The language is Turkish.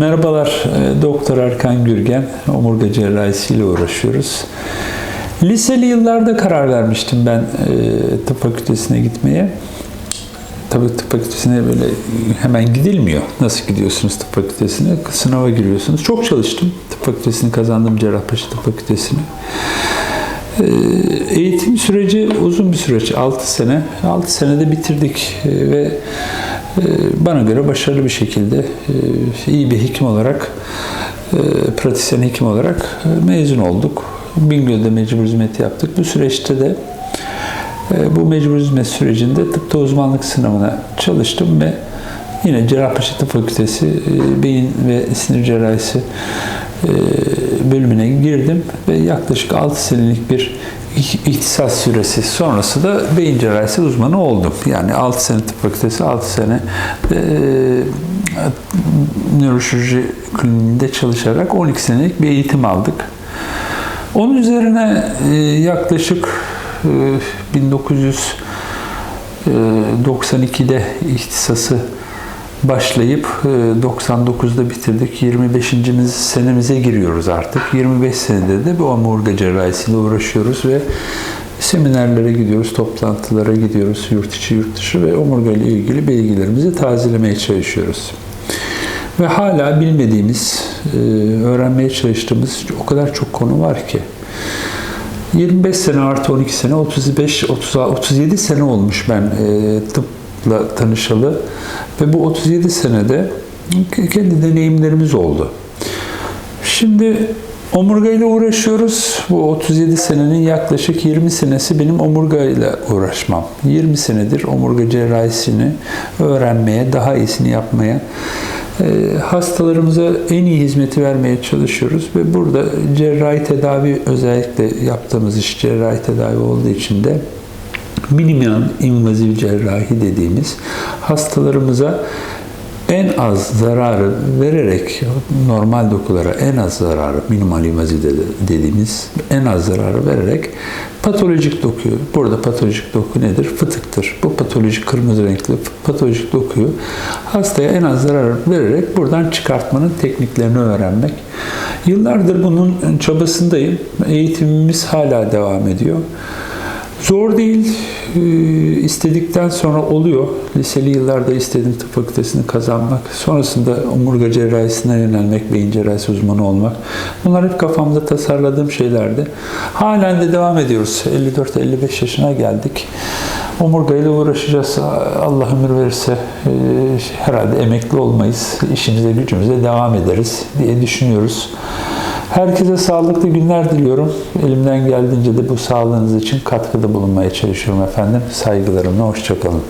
Merhabalar, e, Doktor Erkan Gürgen, omurga cerrahisiyle uğraşıyoruz. Liseli yıllarda karar vermiştim ben e, tıp fakültesine gitmeye. Tabii tıp fakültesine böyle hemen gidilmiyor. Nasıl gidiyorsunuz tıp fakültesine? Sınava giriyorsunuz. Çok çalıştım tıp fakültesini kazandım Cerrahpaşa Tıp Fakültesini. E, Eğitim süreci uzun bir süreç. 6 sene. 6 senede bitirdik ve bana göre başarılı bir şekilde e, iyi bir hekim olarak e, pratisyen hekim olarak e, mezun olduk. Bingöl'de mecbur hizmet yaptık. Bu süreçte de bu mecbur hizmet sürecinde tıpta uzmanlık sınavına çalıştım ve yine Cerrahpaşa Tıp Fakültesi beyin ve sinir cerrahisi bölümüne girdim ve yaklaşık 6 senelik bir ihtisas süresi sonrası da beyin cerrahisi uzmanı oldum. Yani 6 sene tıp fakültesi, 6 sene e, nöroşirurji kliniğinde çalışarak 12 senelik bir eğitim aldık. Onun üzerine e, yaklaşık e, 1992'de ihtisası başlayıp 99'da bitirdik. 25. senemize giriyoruz artık. 25 senedir de bu omurga cerrahisiyle uğraşıyoruz ve seminerlere gidiyoruz, toplantılara gidiyoruz, yurt içi yurt dışı ve omurga ile ilgili bilgilerimizi tazelemeye çalışıyoruz. Ve hala bilmediğimiz, öğrenmeye çalıştığımız o kadar çok konu var ki. 25 sene artı 12 sene, 35, 30, 37 sene olmuş ben tıpla tanışalı. Ve bu 37 senede kendi deneyimlerimiz oldu. Şimdi omurga ile uğraşıyoruz. Bu 37 senenin yaklaşık 20 senesi benim omurga ile uğraşmam. 20 senedir omurga cerrahisini öğrenmeye, daha iyisini yapmaya, hastalarımıza en iyi hizmeti vermeye çalışıyoruz ve burada cerrahi tedavi özellikle yaptığımız iş cerrahi tedavi olduğu için de minimal invaziv cerrahi dediğimiz hastalarımıza en az zararı vererek normal dokulara en az zararı minimal invaziv dediğimiz en az zararı vererek patolojik dokuyu burada patolojik doku nedir? Fıtıktır. Bu patolojik kırmızı renkli patolojik dokuyu hastaya en az zarar vererek buradan çıkartmanın tekniklerini öğrenmek. Yıllardır bunun çabasındayım. Eğitimimiz hala devam ediyor. Zor değil. İstedikten sonra oluyor. Liseli yıllarda istedim tıp fakültesini kazanmak. Sonrasında omurga cerrahisine yönelmek, beyin cerrahisi uzmanı olmak. Bunlar hep kafamda tasarladığım şeylerdi. Halen de devam ediyoruz. 54-55 yaşına geldik. Omurga ile uğraşacağız. Allah ömür verirse herhalde emekli olmayız. İşimize gücümüze devam ederiz diye düşünüyoruz. Herkese sağlıklı günler diliyorum. Elimden geldiğince de bu sağlığınız için katkıda bulunmaya çalışıyorum efendim. Saygılarımla hoşçakalın.